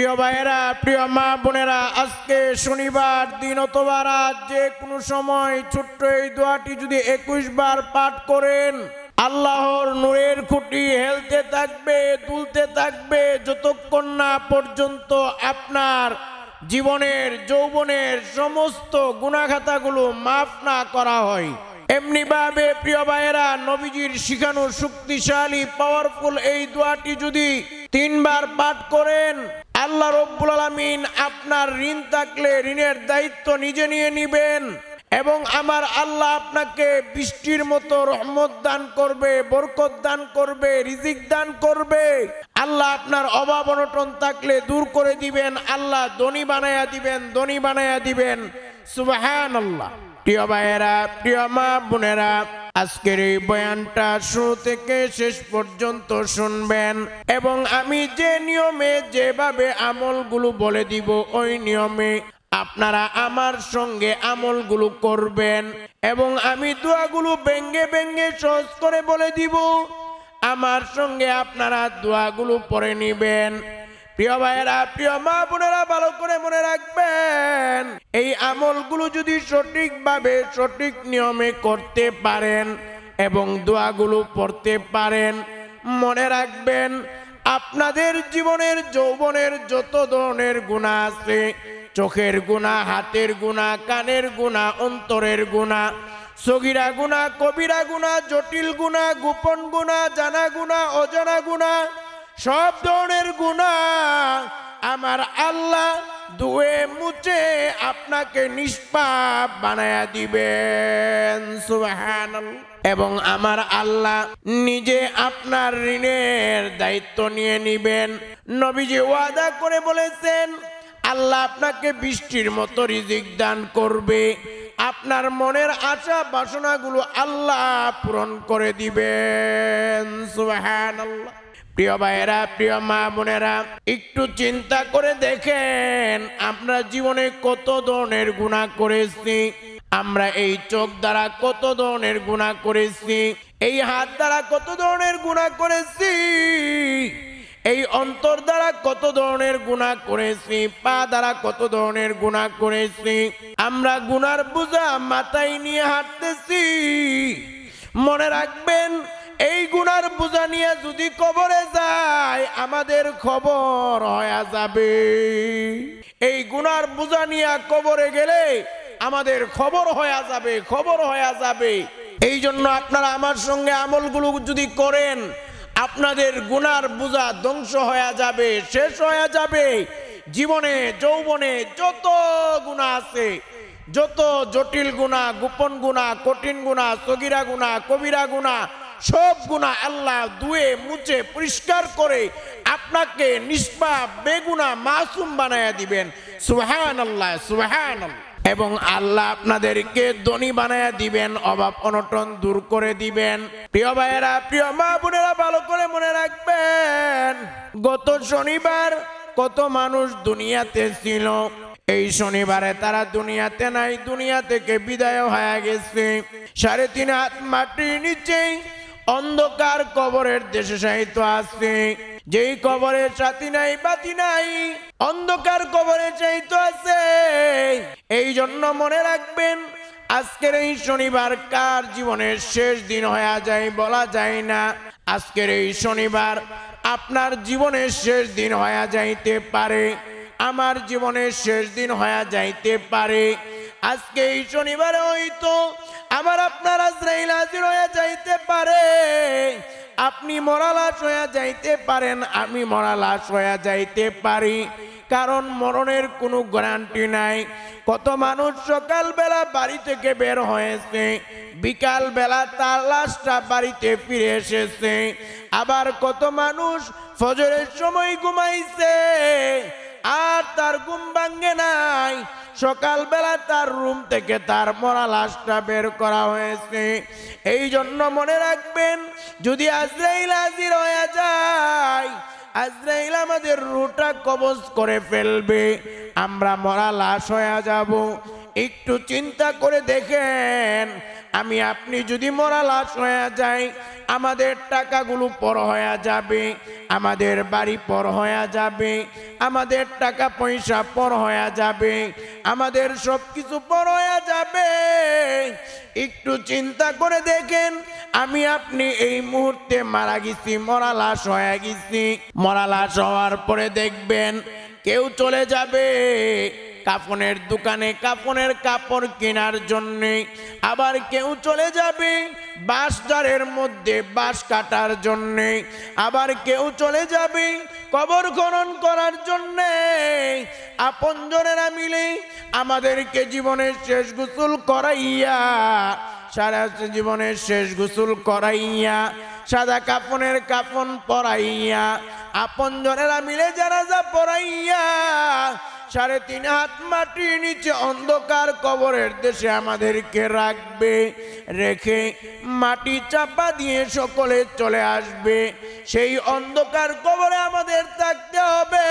প্রিয় ভাইয়েরা, প্রিয় মা বোনেরা, আজকে শনিবার, দিন অথবা রাত, যে কোনো সময় ছোট্ট এই দোয়াটি যদি একুশ বার পাঠ করেন, আল্লাহর নূরের খুঁটি হেলতে থাকবে, দুলতে থাকবে, যতক্ষণ না পর্যন্ত আপনার জীবনের, যৌবনের সমস্ত গুণাখাতাগুলো মাফ না করা হয়। এমনি ভাবে প্রিয় ভাইয়েরা, নবীজির শিখানো শক্তিশালী পাওয়ারফুল এই দোয়াটি যদি তিনবার পাঠ করেন আল্লাহ রব্বুল আলামিন আপনার ঋণ থাকলে ঋণের দায়িত্ব নিজে নিয়ে নিবেন এবং আমার আল্লাহ আপনাকে বৃষ্টির মতো রহমত দান করবে, বরকত দান করবে, রিজিক দান করবে। আল্লাহ আপনার অভাব অনটন থাকলে দূর করে দিবেন, আল্লাহ ধনী বানায়া দিবেন, ধনী বানায়া দিবেন। সুবাহান আল্লাহ প্রিয় ভাইয়েরা, প্রিয় মা বোনেরা আজকের এই বয়ানটা শুরু থেকে শেষ পর্যন্ত শুনবেন। এবং আমি যে নিয়মে, যেভাবে আমলগুলো বলে দিব, ওই নিয়মে আপনারা আমার সঙ্গে আমলগুলো করবেন। এবং আমি দোয়াগুলো ব্যঙ্গে ব্যঙ্গে সহজ করে বলে দিব। আমার সঙ্গে আপনারা দোয়াগুলো পরে নিবেন। প্রিয় ভাইয়েরা, প্রিয় মা বোনেরা, ভালো করে মনে রাখবেন, এই আমলগুলো যদি সঠিকভাবে সঠিক নিয়মে করতে পারেন এবং দোয়াগুলো পড়তে পারেন, মনে রাখবেন আপনাদের জীবনের, যৌবনের যত ধরনের গুণা আছে, চোখের গুণা, হাতের গুণা, কানের গুণা, অন্তরের গুণা, সগিরা গুণা, কবিরা গুণা, জটিল গুণা, গোপন গুণা, জানা গুণা, অজানা গুণা সব ধরনের গুণা আমার আল্লাহ দুয়ে মুছে আপনাকে নিষ্পাপ বানায়া দিবেন সুবহান এবং আমার আল্লাহ নিজে আপনার ঋণের দায়িত্ব নিয়ে নিবেন। নবীজি ওয়াদা করে বলেছেন, আল্লাহ আপনাকে বৃষ্টির মতো রিজিক দান করবে। আপনার মনের আশা বাসনাগুলো আল্লাহ পূরণ করে দিবেন, সুবহানাল্লাহ। প্রিয় ভাইয়েরা, প্রিয় মা বোনেরা, একটু চিন্তা করে দেখেন আমরা জীবনে কত ধরনের গুণা করেছি, আমরা এই চোখ দ্বারা কত ধরনের গুণা করেছি, এই হাত দ্বারা কত ধরনের গুণা করেছি, এই অন্তর দ্বারা কত ধরনের গুণা করেছি, পা দ্বারা কত ধরনের গুণা করেছি, আমরা গুনার বোঝা মাথায় নিয়ে হাঁটতেছি, মনে রাখবেন এই গুনার বোঝা নিয়ে যদি কবরে যায়, আমাদের খবর হয়ে যাবে। এই গুনার বোঝা নিয়ে কবরে গেলে আমাদের খবর হয়ে যাবে, খবর হয়ে যাবে। এই জন্য আপনারা আমার সঙ্গে আমলগুলো যদি করেন, আপনাদের গুনার বোঝা ধ্বংস হয়ে যাবে, শেষ হয়ে যাবে। জীবনে, যৌবনে যত গুণা আছে, যত জটিল গুণা, গোপন গুণা, কঠিন গুণা, সগিরা গুণা, কবিরা গুণা সব গুণা আল্লাহ দুয়ে মুছে, পরিষ্কার করে আপনাকে নিষ্পাপ, বেগুনা, মাসুম বানায়া দিবেন। সুহান আল্লাহ সুহান এবং আল্লাহ আপনাদেরকে ধনী বানায়া দিবেন, অভাব অনটন দূর করে দিবেন। প্রিয় ভাইয়েরা, প্রিয় মা বোনেরা, ভালো করে মনে রাখবেন, গত শনিবার কত মানুষ দুনিয়াতে ছিল। এই শনিবারে তারা দুনিয়াতে নাই, দুনিয়া থেকে বিদায় হয়ে গেছে। সাড়ে তিন হাত মাটির নিচেই অন্ধকার কবরের দেশে সাহিত্য আছে। যেই কবরের সাথী নাই, বাতি নাই, অন্ধকার কবরের চাইতো আছে। এই জন্য মনে রাখবেন, আজকের এই শনিবার কার জীবনের শেষ দিন হয়ে যায় বলা যায় না। আজকের এই শনিবার আপনার জীবনের শেষ দিন হয়ে যাইতে পারে। আমার জীবনের শেষ দিন হয়ে যাইতে পারে। আজকে এই শনিবারে হয়তো আমার আপনার হাজির হয়ে যাইতে পারে। আপনি মরালাশ হয়ে যাইতে পারেন, আমি মরালাশ হয়ে যাইতে পারি। কারণ মরণের কোনো গ্যারান্টি নাই। কত মানুষ সকালবেলা বাড়ি থেকে বের হয়েছে বিকাল বেলা তার লাশটা বাড়িতে ফিরে এসেছে। আবার কত মানুষ ফজরের সময় ঘুমাইছে, আর তার ঘুম ভাঙ্গে নাই। সকালবেলা তার রুম থেকে তার মরা লাশটা বের করা হয়েছে। এই জন্য মনে রাখবেন, যদি আজরাইল হাজির হয়ে যায়, আজরাইল আমাদের রুটা কবজ করে ফেলবে। আমরা মরা লাশ হয়ে যাব। একটু চিন্তা করে দেখেন আমি আপনি যদি মরা লাশ হয়ে যাই, আমাদের টাকাগুলো পর হয়ে যাবে, আমাদের বাড়ি পর হয়ে যাবে, আমাদের টাকা পয়সা পর হয়ে যাবে, আমাদের সব কিছু পর হয়ে যাবে। একটু চিন্তা করে দেখেন, আমি আপনি এই মুহূর্তে মারা গেছি, মরা লাশ হয়ে গেছি। মরা লাশ হওয়ার পরে দেখবেন, কেউ চলে যাবে। কাফনের দোকানে কাফনের কাপড় কেনার জন্যে। আবার কেউ চলে যাবে বাঁশ জারের মধ্যে বাঁশ কাটার জন্যে। আবার কেউ চলে যাবে কবর খনন করার জন্যে। আপনজনেরা মিলে আমাদেরকে জীবনের শেষ গোসল করাইয়া, সারা জীবনের শেষ গোসল করাইয়া, সাদা কাপনের কাফন পরাইয়া আপনজনেরা মিলে জানাজা পরাইয়া সাড়ে তিন হাত মাটির নিচে অন্ধকার কবরের দেশে আমাদেরকে রাখবে, রেখে মাটি চাপা দিয়ে সকলে চলে আসবে। সেই অন্ধকার কবরে আমাদের থাকতে হবে।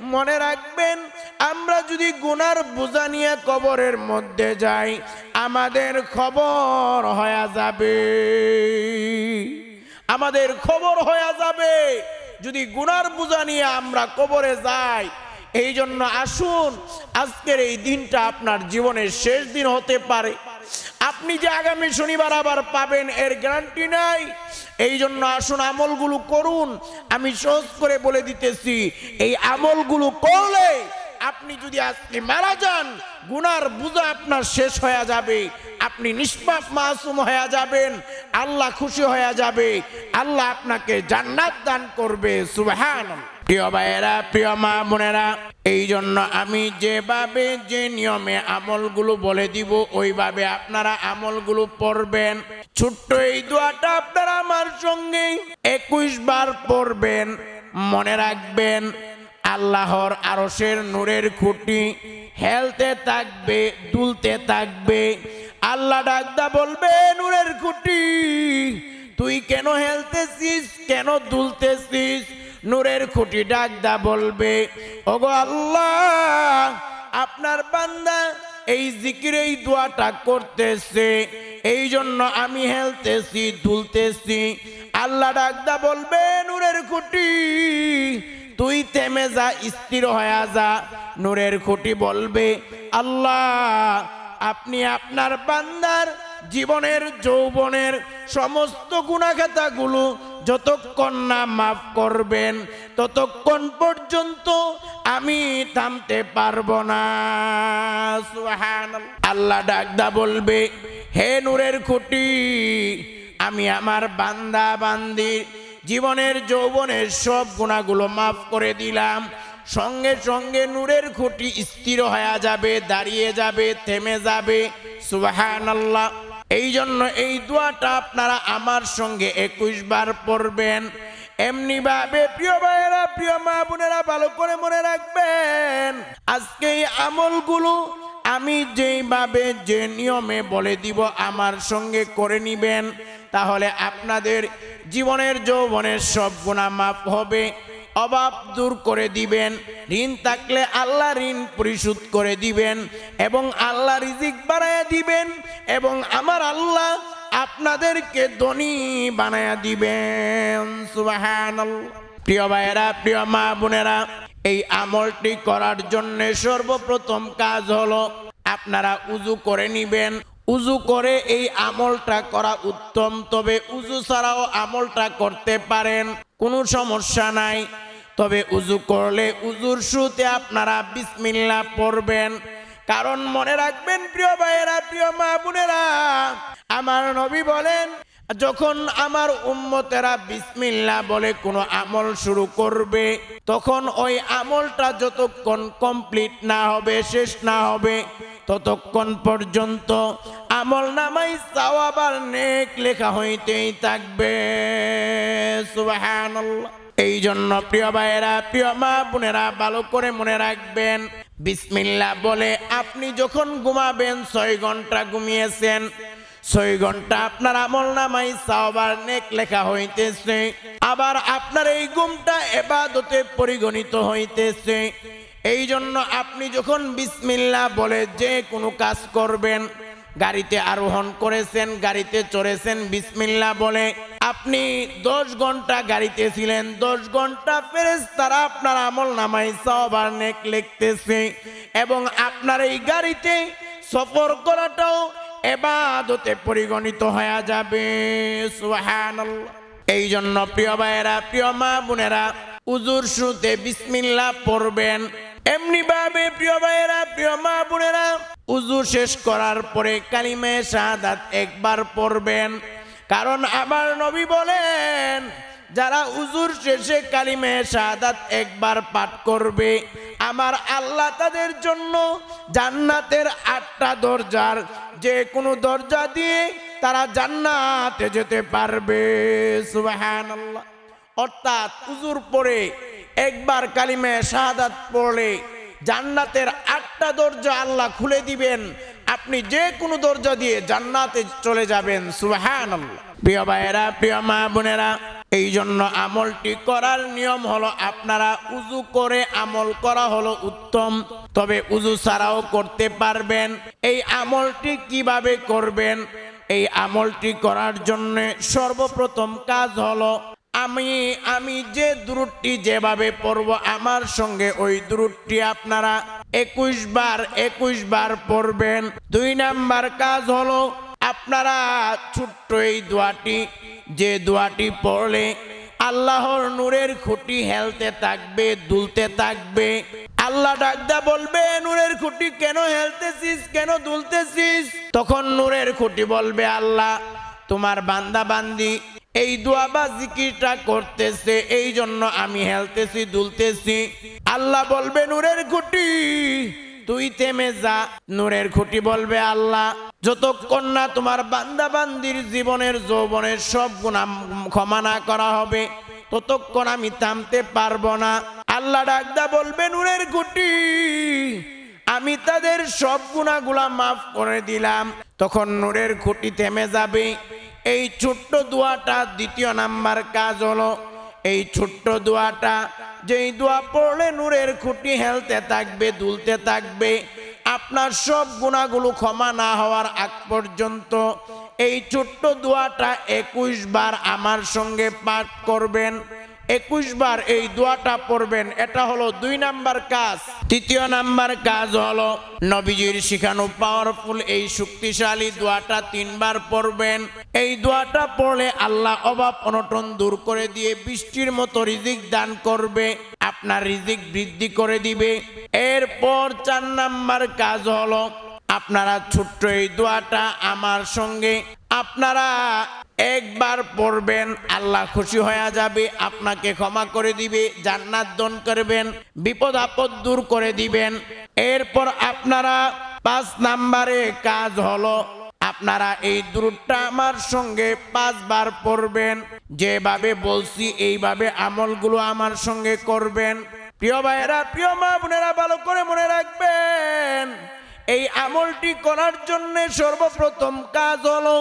মনে রাখবেন, আমরা যদি গুনার বোঝা নিয়ে কবরের মধ্যে যাই, আমাদের খবর হয়ে যাবে। আমাদের খবর হয়ে যাবে। যদি গুনার বোঝা নিয়ে আমরা কবরে যাই এই জন্য আসুন, আজকের এই দিনটা আপনার জীবনের শেষ দিন হতে পারে। আপনি যে আগামী শনিবার আবার পাবেন, এর গ্যারান্টি নাই। এই জন্য আসুন, আমলগুলো করুন। আমি সহজ করে বলে দিতেছি, এই আমলগুলো করলে আপনি যদি আজকে মারা যান, গুনার বুঝা আপনার শেষ হয়ে যাবে। আপনি নিষ্পাপ মাসুম হয়ে যাবেন, আল্লাহ খুশি হয়ে যাবে। আল্লাহ আপনাকে জান্নাত দান করবে সুবহান প্রিয় ভাইয়েরা, প্রিয় মা বোনেরা এই জন্য আমি যেভাবে যে নিয়মে আমলগুলো বলে দিব, ওইভাবে আপনারা আমলগুলো পড়বেন। ছোট্ট এই দোয়াটা আপনারা আমার সঙ্গে একুশ বার পড়বেন, মনে রাখবেন। আল্লাহর আরশের নূরের খুঁটি। হেলতে থাকবে, দুলতে থাকবে। আল্লাহ ডাকদা বলবে, নূরের খুঁটি, তুই কেন হেলতেছিস? কেন দুলতেছিস? নূরের খুঁটি ডাকদা বলবে, ওগো আল্লাহ, আপনার বান্দা এই জিকির এই দোয়াটা করতেছে। এই জন্য আমি হেলতেছি, দুলতেছি। আল্লাহ ডাকদা বলবে, নূরের খুঁটি তুই থেমে যা, স্থির হয়ে যা নূরের খুঁটি বলবে, আল্লাহ, আপনি আপনার বান্দার জীবনের, যৌবনের সমস্ত গুণাখাতাগুলো যতক্ষণ না মাফ করবেন, ততক্ষণ পর্যন্ত আমি থামতে পারব না। আল্লাহ ডাকদা বলবে, হে নূরের খুঁটি, আমি আমার বান্দা, বান্দির জীবনের যৌবনের সব গুণাগুলো মাফ করে দিলাম। সঙ্গে সঙ্গে নূরের খুঁটি স্থির হয়ে যাবে, দাঁড়িয়ে যাবে, থেমে যাবে। আল্লাহ এই জন্য এই দোয়াটা আপনারা আমার সঙ্গে একুশ বার পড়বেন। এমনি ভাবে প্রিয় ভাইয়েরা, প্রিয় মা বোনেরা, ভালো করে মনে রাখবেন, আজকে এই আমলগুলো আমি যেইভাবে, যে নিয়মে বলে দিব, আমার সঙ্গে করে নিবেন। তাহলে আপনাদের জীবনের যৌবনের সব গুণা মাপ হবে। অভাব দূর করে দিবেন। ঋণ থাকলে আল্লাহ ঋণ পরিশোধ করে দিবেন এবং আল্লাহ রিজিক বাড়াইয়া দিবেন এবং আমার আল্লাহ আপনাদেরকে ধনী বানায়া দিবেন। প্রিয় ভাইয়েরা, প্রিয় মা বোনেরা, এই আমলটি করার জন্য সর্বপ্রথম কাজ হলো আপনারা উজু করে নিবেন। উজু করে এই আমলটা করা উত্তম, তবে উজু ছাড়াও আমলটা করতে পারেন, কোনো সমস্যা নাই। তবে উজু করলে উজুর শুতে আপনারা বিসমিল্লা পড়বেন। কারণ মনে রাখবেন, প্রিয় ভাইয়েরা, প্রিয় মা বোনেরা, আমার নবী বলেন, যখন আমার উম্মতেরা বিসমিল্লা বলে কোনো আমল শুরু করবে, তখন ওই আমলটা যতক্ষণ কমপ্লিট না হবে, শেষ না হবে ততক্ষণ পর্যন্ত আমল নামাই সাওয়াবার নেক লেখা হইতেই থাকবে। এই জন্য প্রিয় ভাইয়েরা, প্রিয় মা বোনেরা, ভালো করে মনে রাখবেন বিসমিল্লা বলে আপনি যখন ঘুমাবেন, ছয় ঘণ্টা ঘুমিয়েছেন, ছয় ঘণ্টা আপনার আমল নামাই সাওবার নেক লেখা হইতেছে। আবার আপনার এই ঘুমটা এবাদতে পরিগণিত হইতেছে। এই জন্য আপনি যখন বিসমিল্লা বলে যে কোনো কাজ করবেন, গাড়িতে আরোহণ করেছেন, গাড়িতে চড়েছেন বিসমিল্লা বলে আপনি দশ ঘণ্টা গাড়িতে ছিলেন, দশ ঘণ্টা ফেরেস তারা আপনার আমল নামাই সবার নেক লিখতেছে এবং আপনার এই গাড়িতে সফর করাটাও এবাদতে পরিগণিত হয়ে যাবে। এই জন্য প্রিয় ভাইয়েরা, প্রিয় মা বোনেরা, উজুর শুতে বিসমিল্লা পড়বেন। এমনি ভাবে প্রিয় ভাইয়েরা, প্রিয় মা বোনেরা, উজু শেষ করার পরে কালিমে শাহাদাত একবার পড়বেন। কারণ আমার নবী বলেন, যারা উজুর শেষে কালিমে শাহাদাত একবার পাঠ করবে, আমার আল্লাহ তাদের জন্য জান্নাতের আটটা দরজার যে কোনো দরজা দিয়ে তারা জান্নাতে যেতে পারবে। সুবহানাল্লাহ। অর্থাৎ উজুর পরে একবার কালিমে শাহাদাত পড়লে জান্নাতের আটটা দরজা আল্লাহ খুলে দিবেন। আপনি যে কোনো দরজা দিয়ে জান্নাতে চলে যাবেন। সুবহানাল্লাহ। প্রিয় ভাইয়েরা, প্রিয় মা বোনেরা এই জন্য আমলটি করার নিয়ম হলো আপনারা উজু করে আমল করা হলো উত্তম, তবে উজু ছাড়াও করতে পারবেন। এই আমলটি কীভাবে করবেন? এই আমলটি করার জন্য সর্বপ্রথম কাজ হলো আমি আমি যে দূরটি যেভাবে পড়ব আমার সঙ্গে, ওই দূরটি আপনারা একুশ বার একুশ বার পড়বেন। দুই নাম্বার কাজ হলো আপনারা ছোট্ট এই দোয়াটি, যে দোয়াটি পড়লে আল্লাহর নূরের খুঁটি হেলতে থাকবে, দুলতে থাকবে। আল্লাহ ডাকদা বলবে, নূরের খুঁটি কেন হেলতেছিস, কেন দুলতেছিস? তখন নূরের খুঁটি বলবে, আল্লাহ, তোমার বান্দা বান্দি এই দোয়া বা জিকিরটা করতেছে, এই জন্য আমি হেলতেছি, দুলতেছি। আল্লাহ বলবে, নূরের খুঁটি, তুই থেমে যা। নূরের খুঁটি বলবে, আল্লাহ, যতক্ষণ না তোমার বান্দা বান্দির জীবনের যৌবনের সব গুণা ক্ষমা না করা হবে, ততক্ষণ আমি থামতে পারব না। আল্লাহ ডাকদা বলবে, নূরের খুঁটি, আমি তাদের সব গুণাগুলা মাফ করে দিলাম। তখন নূরের খুঁটি থেমে যাবে। এই ছোট্ট দোয়াটা দ্বিতীয় নাম্বার কাজ হলো, এই ছোট্ট দোয়াটা যেই দোয়া পড়লে নূরের খুঁটি হেলতে থাকবে, দুলতে থাকবে, আপনার সব গুণাগুলো ক্ষমা না হওয়ার আগ পর্যন্ত এই ছোট্ট দোয়াটা একুশ বার আমার সঙ্গে পাঠ করবেন। একুশ বার এই দোয়াটা পড়বেন। এটা হলো দুই নাম্বার কাজ। তৃতীয় নাম্বার কাজ হলো নবীজির শিখানো পাওয়ারফুল এই শক্তিশালী দোয়াটা তিনবার পড়বেন। এই দোয়াটা পড়লে আল্লাহ অভাব অনটন দূর করে দিয়ে বৃষ্টির মতো রিজিক দান করবে, আপনার রিজিক বৃদ্ধি করে দিবে। এরপর চার নাম্বার কাজ হলো আপনারা ছোট্ট এই দোয়াটা আমার সঙ্গে আপনারা একবার পড়বেন, আল্লাহ খুশি হয়ে যাবে, আপনাকে ক্ষমা করে দিবে, জান্নাত দান করবেন, বিপদ আপদ দূর করে দিবেন। এরপর আপনারা পাঁচ নাম্বারে কাজ হলো, আপনারা এই দূরটা আমার সঙ্গে পাঁচবার পড়বেন, যেভাবে বলছি এইভাবে আমলগুলো আমার সঙ্গে করবেন। প্রিয় ভাইয়েরা, প্রিয় মা বোনেরা, ভালো করে মনে রাখবেন। এই আমলটি করার জন্য সর্বপ্রথম কাজ হলো,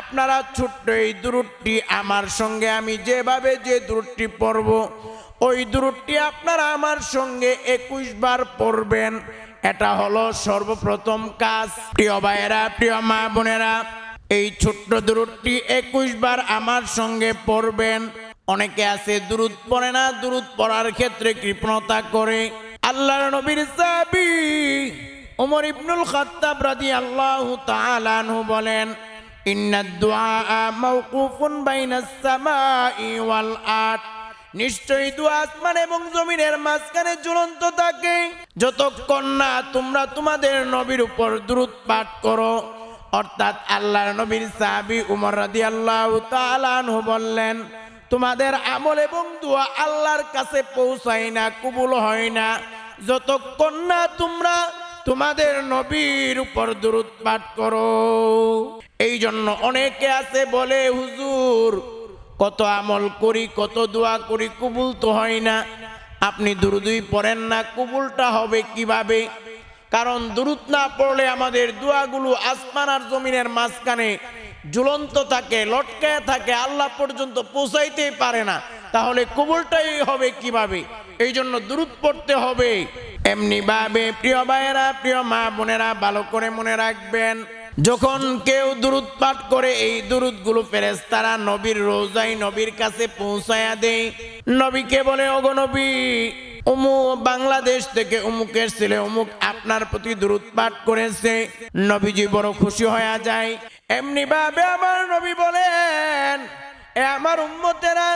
আপনারা ছোট্ট এই দূরটি আমার সঙ্গে, আমি যেভাবে যে দূরটি পড়ব, ওই দূরটি আপনারা আমার সঙ্গে একুশ বার পড়বেন। এটা হলো সর্বপ্রথম কাজ। প্রিয় ভাইয়েরা, প্রিয় মা বোনেরা, এই ছোট্ট দূরটি একুশ বার আমার সঙ্গে পড়বেন। অনেকে আছে দূরত পড়ে না দূরত পড়ার ক্ষেত্রে কৃপণতা করে। আল্লাহর নবীর সাবি ওমর ইবনুল খাত্তাব রাদিয়াল্লাহু তাআলা আনহু বলেন আসমান এবং মাঝখানে তোমরা তোমাদের নবীর উপর দ্রুত পাঠ করো, অর্থাৎ আল্লাহর নবীর উমর আনহু বললেন, তোমাদের আমল এবং দোয়া আল্লাহর কাছে পৌঁছায় না, কবুল হয় না। যতক্ষণ না তোমরা তোমাদের নবীর উপর দূরত পাঠ করো। এই জন্য অনেকে আছে বলে, হুজুর, কত আমল করি, কত দোয়া করি, কবুল তো হয় না। আপনি দুরুদুই পড়েন না, কবুলটা হবে কীভাবে? কারণ দুরুদ না পড়লে আমাদের দোয়াগুলো আসমান আর জমিনের মাঝখানে ঝুলন্ত থাকে লটকায় থাকে, আল্লাহ পর্যন্ত পৌঁছাইতেই পারে না। তাহলে কবুলটাই হবে কীভাবে? এই জন্য দূরত পড়তে হবে। এমনি ভাবে প্রিয় ভাইয়েরা, প্রিয় মা বোনেরা, ভালো করে মনে রাখবেন, যখন কেউ দুরুদ পাঠ করে, এই দুরুদগুলো ফেরেশতারা নবীর রোজাই নবীর কাছে পৌঁছায়া দেয়। নবীকে বলে, ওগো নবী বাংলাদেশ থেকে অমুকের ছেলে অমুক আপনার প্রতি দূরত পাঠ করেছে। নবীজি বড় খুশি হয়ে যায়। এমনি ভাবে আমার নবী বলেন, এ আমার উম্মতেরা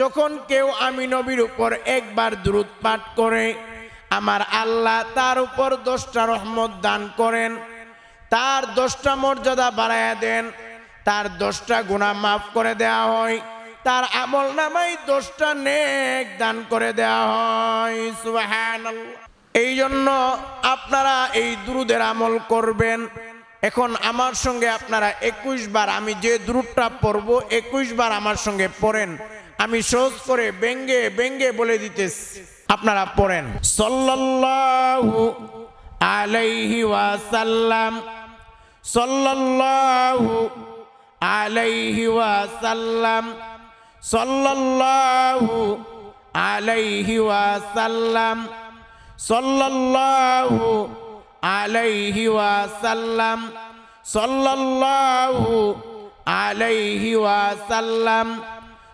যখন কেউ আমি নবীর উপর একবার দ্রুত পাঠ করে, আমার আল্লাহ তার উপর দশটা রহমত দান করেন, তার দশটা মর্যাদা বাড়াইয়া দেন, তার দশটা গুণা মাফ করে দেয়া হয়, তার আমল নামাই দশটা নেক দান করে দেয়া হয়। এই জন্য আপনারা এই দুরুদের আমল করবেন। এখন আমার সঙ্গে আপনারা একুশ বার, আমি যে দ্রুতটা পড়ব, একুশ বার আমার সঙ্গে পড়েন। আমি সহজ করে ব্যঙ্গে ব্যঙ্গে বলে দিতেছি। আপনারা পড়েন। সাল্লাল্লাহু আলাইহি ওয়াসাল্লাম, সাল্লাল্লাহু আলাইহি ওয়াসাল্লাম, সাল্লাল্লাহু আলাইহি ওয়াসাল্লাম, সাল্লাল্লাহু আলাইহি ওয়াসাল্লাম, সাল্লাল্লাহু আলাইহি ওয়াসাল্লাম।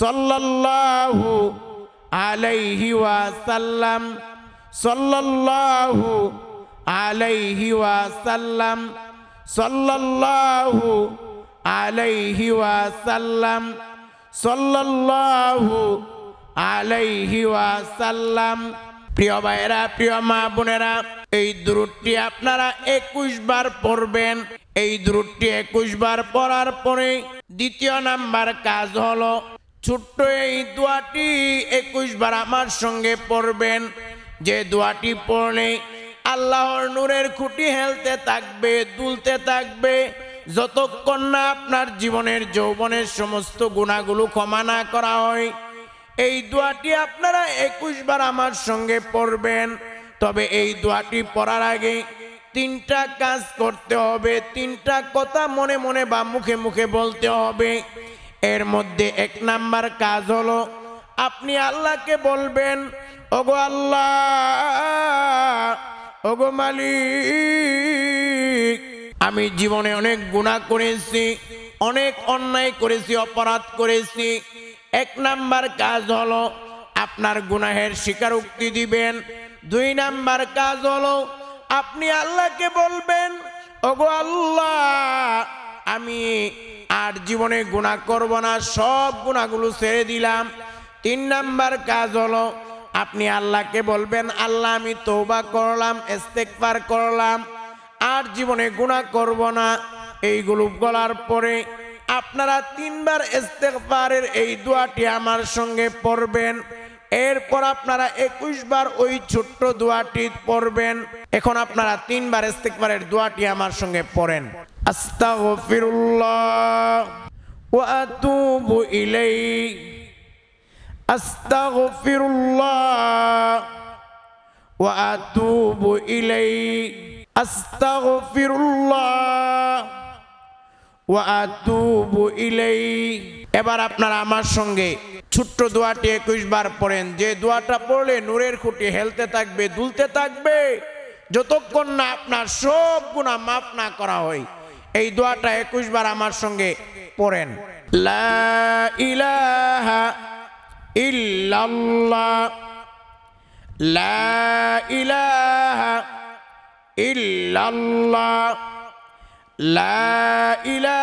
সাল্লাল্লাহু আলাইহি ওয়াসাল্লাম, সাল্লাল্লাহু আলাইহি ওয়াসাল্লাম, সাল্লাল্লাহু আলাইহি ওয়াসাল্লাম, সাল্লাল্লাহু আলাইহি ওয়াসাল্লাম। প্রিয় ভাইয়েরা, প্রিয় মা বোনেরা, এই দূরটি আপনারা একুশ বার পড়বেন। এই দূরটি একুশ বার পড়ার পরে দ্বিতীয় নাম্বার কাজ হলো ছোট্ট এই দোয়াটি একুশ বার আমার সঙ্গে পড়বেন। যে দোয়াটি পড়লে আল্লাহর নূরের খুঁটি হেলতে থাকবে, দুলতে থাকবে। যতক্ষণ না আপনার জীবনের যৌবনের সমস্ত গুণাগুলো ক্ষমা না করা হয়, এই দোয়াটি আপনারা একুশ বার আমার সঙ্গে পড়বেন। তবে এই দোয়াটি পড়ার আগে তিনটা কাজ করতে হবে, তিনটা কথা মনে মনে বা মুখে মুখে বলতে হবে। এর মধ্যে এক নাম্বার কাজ হলো, আপনি আল্লাহকে বলবেন, ওগো আল্লাহ, ওগো মালিক, আমি জীবনে অনেক গুণা করেছি, অনেক অন্যায় করেছি, অপরাধ করেছি। এক নাম্বার কাজ হলো, আপনার গুনাহের স্বীকারোক্তি দিবেন। দুই নাম্বার কাজ হলো, আপনি আল্লাহকে বলবেন, ওগো আল্লাহ, আমি আর জীবনে গুণা করব না, সব গুণাগুলো ছেড়ে দিলাম। তিন নাম্বার কাজ হলো, আপনি আল্লাহকে বলবেন, আল্লাহ, আমি তৌবা করলাম ইস্তেকবার করলাম, আর জীবনে গুণা করব না। এইগুলো বলার পরে আপনারা তিনবার ইস্তেকবারের এই দোয়াটি আমার সঙ্গে পড়বেন। এরপর আপনারা একুশ বার ওই ছোট্ট দোয়াটি পড়বেন। এখন আপনারা তিনবার ইস্তেকবারের দোয়াটি আমার সঙ্গে পড়েন। আস্তাগফিরুল্লাহ ওয়া আতুবু ইলাইহি আস্তাগফিরুল্লাহ ওয়া আতুবু ইলাইহি আস্তাগফিরুল্লাহ ওয়া আতুবু ইলাইহি এবার আপনারা আমার সঙ্গে ছোট্ট দোয়াটি একুশ বার পড়েন। যে দোয়াটা পড়লে নূরের খুঁটি হেলতে থাকবে, দুলতে থাকবে, যতক্ষণ না আপনার সব গুণা মাফ না করা হয়। এই দোয়াটা একুশ বার আমার সঙ্গে পড়েন। লা ইলাহা লা লা লা লা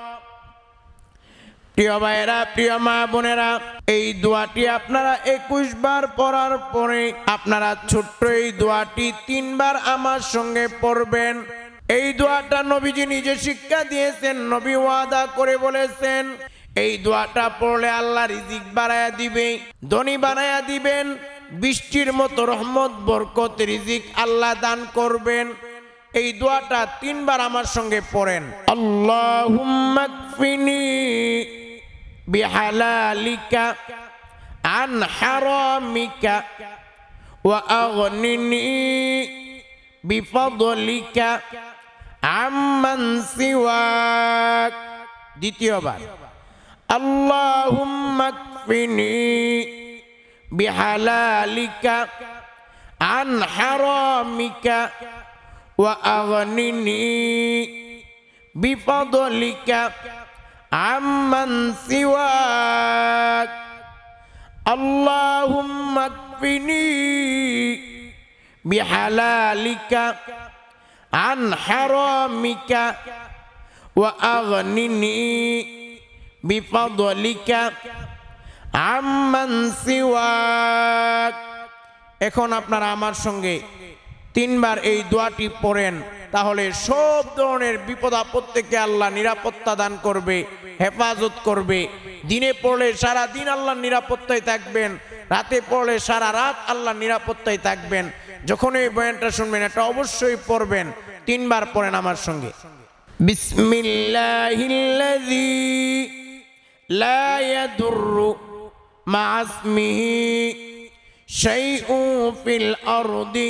প্রিয় ভাইয়েরা, প্রিয় মা বোনেরা, এই দোয়াটি আপনারা একুশ বার পড়ার পরে আপনারা ছোট্ট এই দোয়াটি তিনবার আমার সঙ্গে পড়বেন। এই দোয়াটা নবীজি নিজে শিক্ষা দিয়েছেন, নবী ওয়াদা করে বলেছেন, এই দোয়াটা পড়লে আল্লাহ রিজিক বাড়ায়া দিবে, ধনী বানায়া দিবেন, বৃষ্টির মতো রহমত, বরকত, রিজিক আল্লাহ দান করবেন। এই দোয়াটা তিনবার আমার সঙ্গে পড়েন। আল্লাহুম্মা بحلالك عن حرامك وأغنني بفضلك عمن سواك ديتيوبا اللهم اكفني بحلالك عن حرامك وأغنني بفضلك عمن سواك اللهم اكفني بحلالك عن حرامك وأغنني بفضلك عمن سواك এখন আপনারা আমার সঙ্গে তিনবার এই দোয়াটি পড়েন তাহলে সব ধরনের বিপদ আপদ থেকে আল্লাহ নিরাপত্তা দান করবে, হেফাজত করবে। দিনে পড়লে সারা দিন আল্লাহ নিরাপত্তায় থাকবেন, রাতে পড়লে সারা রাত আল্লাহ নিরাপত্তায় থাকবেন। যখন এই বয়ানটা শুনবেন, এটা অবশ্যই পড়বেন, তিনবার পড়েন আমার সঙ্গে। বিসমিল্লাহিল্লাযী লা ইয়াদুররু মা ইসমিহি শাইউন ফিল আরদি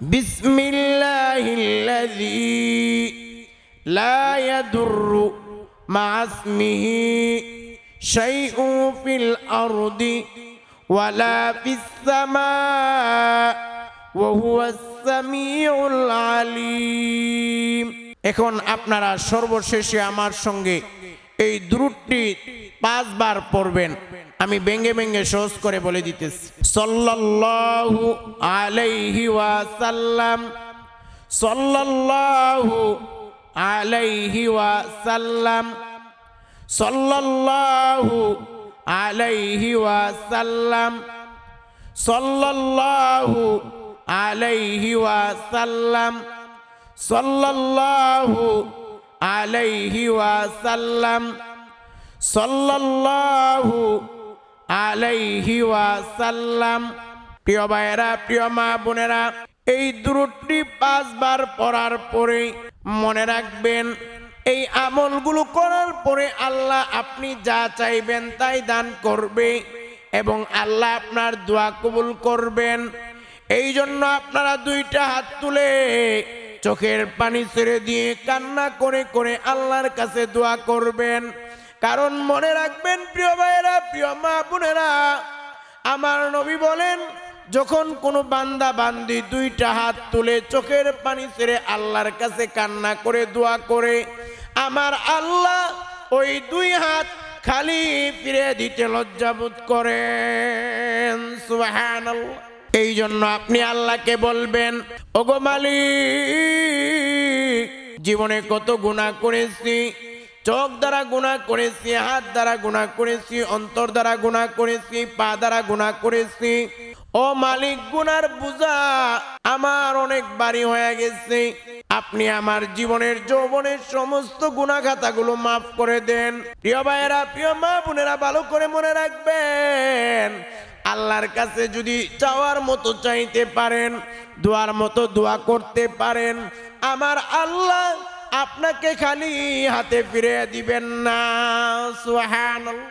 بسم الله الذي لا يضر مع اسمه شيء في الأرض ولا في السماء وهو السميع العليم এখন আপনারা সর্বশেষে আমার সঙ্গে এই দ্রুটটি পাঁচবার পড়বেন আমি বেঙ্গে বেঙ্গে সহজ করে বলে দিতেছি। সাল্লাল্লাহু আলাইহি ওয়াসাল্লাম, সাল্লাল্লাহু আলাইহি ওয়াসাল্লাম, সাল্লাল্লাহু আলাইহি ওয়াসাল্লাম, সাল্লাল্লাহু আলাইহি ওয়াসাল্লাম, সাল্লাল্লাহু আলাইহি ওয়াসাল্লাম, সাল্লাল্লাহু আলাইহি ওয়াসাল্লাম। প্রিয় ভাইয়েরা, প্রিয় মা বোনেরা, এই দূরটি পাঁচবার পড়ার পরে মনে রাখবেন, এই আমলগুলো করার পরে আল্লাহ আপনি যা চাইবেন তাই দান করবে এবং আল্লাহ আপনার দোয়া কবুল করবেন। এই জন্য আপনারা দুইটা হাত তুলে চোখের পানি ছেড়ে দিয়ে কান্না করে করে আল্লাহর কাছে দোয়া করবেন। কারণ মনে রাখবেন, প্রিয় ভাইয়েরা, প্রিয় মা বোনেরা, আমার নবী বলেন, যখন কোনো বান্দা বান্দি দুইটা হাত তুলে চোখের পানি ছেড়ে আল্লাহর কাছে কান্না করে, দোয়া করে, আমার আল্লাহ ওই দুই হাত খালি ফিরে দিতে লজ্জাবোধ করেন। সুবহানাল্লাহ। এই জন্য আপনি আল্লাহকে বলবেন, ওগো মালিক, জীবনে কত গুণা করেছি চোখ দ্বারা গুণা করেছি, হাত দ্বারা গুণা করেছি, অন্তর দ্বারা গুণা করেছি, পা দ্বারা গুণা করেছি। ও মালিক, গুনার বুঝা আমার অনেক বাড়ি হয়ে গেছে। আপনি আমার জীবনের, যৌবনের সমস্ত গুণাখাতাগুলো মাফ করে দেন। প্রিয় ভাইয়েরা, প্রিয় মা বোনেরা, ভালো করে মনে রাখবেন, আল্লাহর কাছে যদি চাওয়ার মতো চাইতে পারেন, দোয়ার মতো দোয়া করতে পারেন, আমার আল্লাহ আপনাকে খালি হাতে ফিরে দিবেন না। সুহান